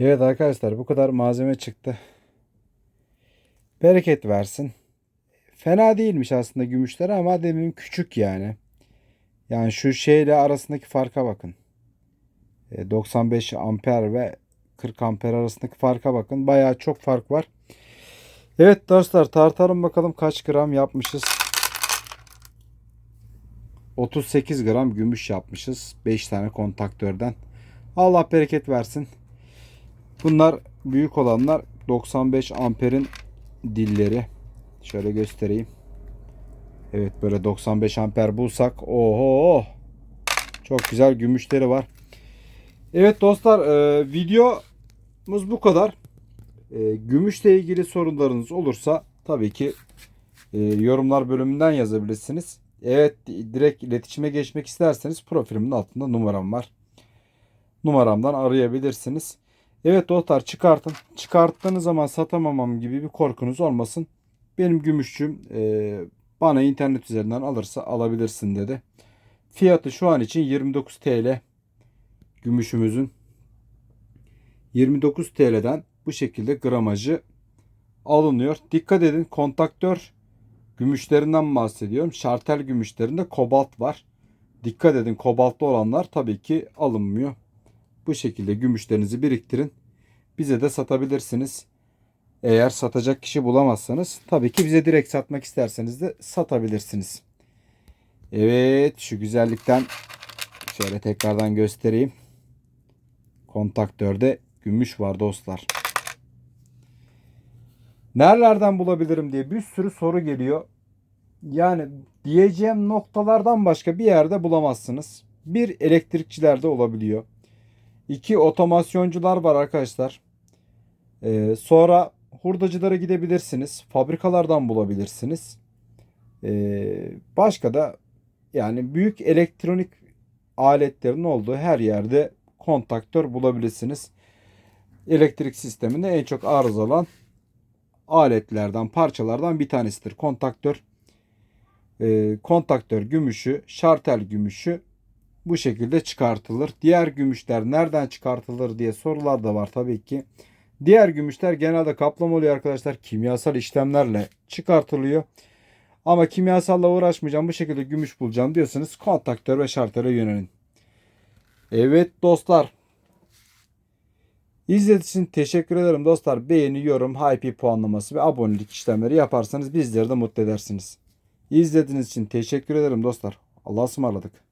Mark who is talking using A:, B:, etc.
A: Evet arkadaşlar bu kadar malzeme çıktı. Bereket versin. Fena değilmiş aslında gümüşler ama demin küçük yani. Yani şu şeyle arasındaki farka bakın. E, 95 amper ve 40 amper arasındaki farka bakın. Bayağı çok fark var. Evet dostlar tartalım bakalım kaç gram yapmışız. 38 gram gümüş yapmışız. 5 tane kontaktörden. Allah bereket versin. Bunlar büyük olanlar 95 amperin dilleri. Şöyle göstereyim. Evet böyle 95 amper bulsak oho çok güzel gümüşleri var. Evet dostlar e, videomuz bu kadar. E, gümüşle ilgili sorunlarınız olursa tabii ki e, yorumlar bölümünden yazabilirsiniz. Evet direkt iletişime geçmek isterseniz profilimin altında numaram var. Numaramdan arayabilirsiniz. Evet dostlar çıkartın. Çıkarttığınız zaman satamamam gibi bir korkunuz olmasın. Benim gümüşçüm e, bana internet üzerinden alırsa alabilirsin dedi. Fiyatı şu an için 29 TL. Gümüşümüzün 29 TL'den bu şekilde gramajı alınıyor. Dikkat edin kontaktör gümüşlerinden bahsediyorum. Şartel gümüşlerinde kobalt var. Dikkat edin kobaltlı olanlar tabii ki alınmıyor. Bu şekilde gümüşlerinizi biriktirin. Bize de satabilirsiniz. Eğer satacak kişi bulamazsanız tabii ki bize direkt satmak isterseniz de satabilirsiniz. Evet şu güzellikten şöyle tekrardan göstereyim. Kontaktörde gümüş var dostlar. Nerelerden bulabilirim diye bir sürü soru geliyor. Yani diyeceğim noktalardan başka bir yerde bulamazsınız. Bir elektrikçilerde olabiliyor. İki otomasyoncular var arkadaşlar. Ee, sonra hurdacılara gidebilirsiniz. Fabrikalardan bulabilirsiniz. Ee, başka da yani büyük elektronik aletlerin olduğu her yerde kontaktör bulabilirsiniz. Elektrik sisteminde en çok arızalan aletlerden, parçalardan bir tanesidir kontaktör. Ee, kontaktör gümüşü, şartel gümüşü bu şekilde çıkartılır. Diğer gümüşler nereden çıkartılır diye sorular da var tabii ki. Diğer gümüşler genelde kaplama oluyor arkadaşlar. Kimyasal işlemlerle çıkartılıyor. Ama kimyasalla uğraşmayacağım bu şekilde gümüş bulacağım diyorsanız kontaktör ve şartere yönelin. Evet dostlar. İzlediğiniz için teşekkür ederim dostlar. Beğeni, yorum, hype puanlaması ve abonelik işlemleri yaparsanız bizleri de mutlu edersiniz. İzlediğiniz için teşekkür ederim dostlar. Allah'a ısmarladık.